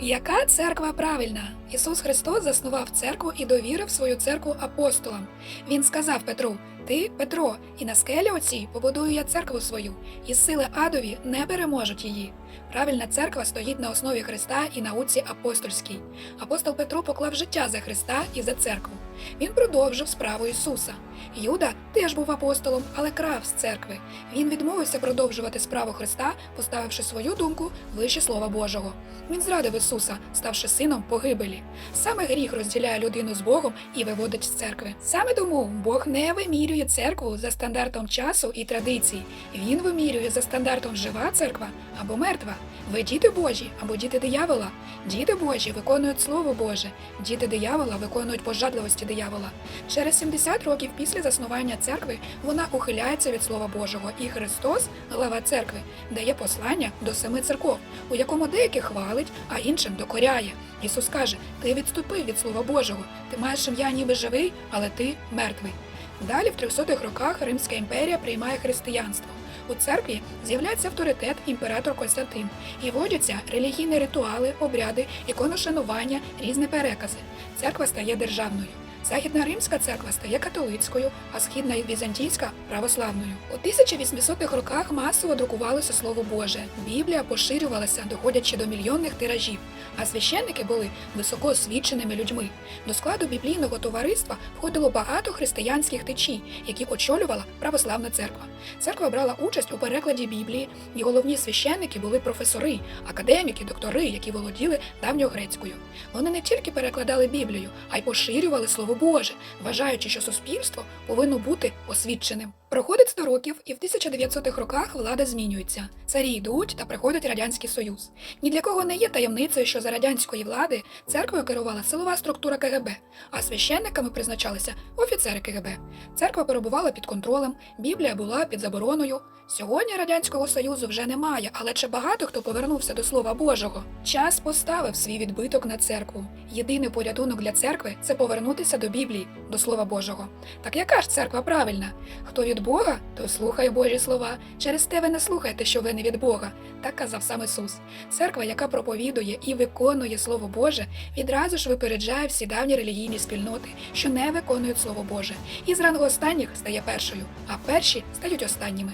Яка церква правильна? Ісус Христос заснував церкву і довірив свою церкву апостолам. Він сказав Петру: Ти, Петро, і на скелі оцій побудую я церкву свою, і сили адові не переможуть її. Правильна церква стоїть на основі Христа і науці апостольській. Апостол Петро поклав життя за Христа і за церкву. Він продовжив справу Ісуса. Юда теж був апостолом, але крав з церкви. Він відмовився продовжувати справу Христа, поставивши свою думку вище Слова Божого. Він зрадив Ісуса, ставши сином погибелі. Саме гріх розділяє людину з Богом і виводить з церкви. Саме тому Бог не вимірює церкву за стандартом часу і традицій. Він вимірює за стандартом жива церква або мертва. Ви діти Божі або діти диявола. Діти Божі виконують Слово Боже, діти диявола виконують пожадливості диявола. Через 70 років після заснування церкви вона ухиляється від Слова Божого, і Христос, глава церкви, дає послання до семи церков, у якому деяких хвалить, а іншим докоряє. Ісус каже: Ти відступив від Слова Божого, ти маєш ім'я ніби живий, але ти мертвий. Далі, в 300-х роках Римська імперія приймає християнство. У церкві з'являється авторитет імператор Константин і вводяться релігійні ритуали, обряди, іконошанування, різні перекази. Церква стає державною. Західна римська церква стає католицькою, а східна і візантійська православною. У 1800-х роках масово друкувалося слово Боже. Біблія поширювалася, доходячи до мільйонних тиражів, а священники були високоосвіченими людьми. До складу біблійного товариства входило багато християнських течій, які очолювала православна церква. Церква брала участь у перекладі Біблії, і головні священники були професори, академіки, доктори, які володіли давньогрецькою. Вони не тільки перекладали Біблію, а й поширювали слово Боже, вважаючи, що суспільство повинно бути освіченим. Проходить 100 років, і в 1900-х роках влада змінюється. Царі йдуть та приходить радянський союз. Ні для кого не є таємницею, що за радянської влади церквою керувала силова структура КГБ, а священниками призначалися офіцери КГБ. Церква перебувала під контролем, Біблія була під забороною. Сьогодні радянського союзу вже немає, але чи багато хто повернувся до Слова Божого? Час поставив свій відбиток на церкву. Єдиний порятунок для церкви це повернутися до Біблії, до Слова Божого. Так яка ж церква правильна? Хто від Бога, той слухає Божі слова. Через те ви не слухаєте, що ви не від Бога. Так казав сам Ісус. Церква, яка проповідує і виконує Слово Боже, відразу ж випереджає всі давні релігійні спільноти, що не виконують Слово Боже, і з рангу останніх стає першою, а перші стають останніми.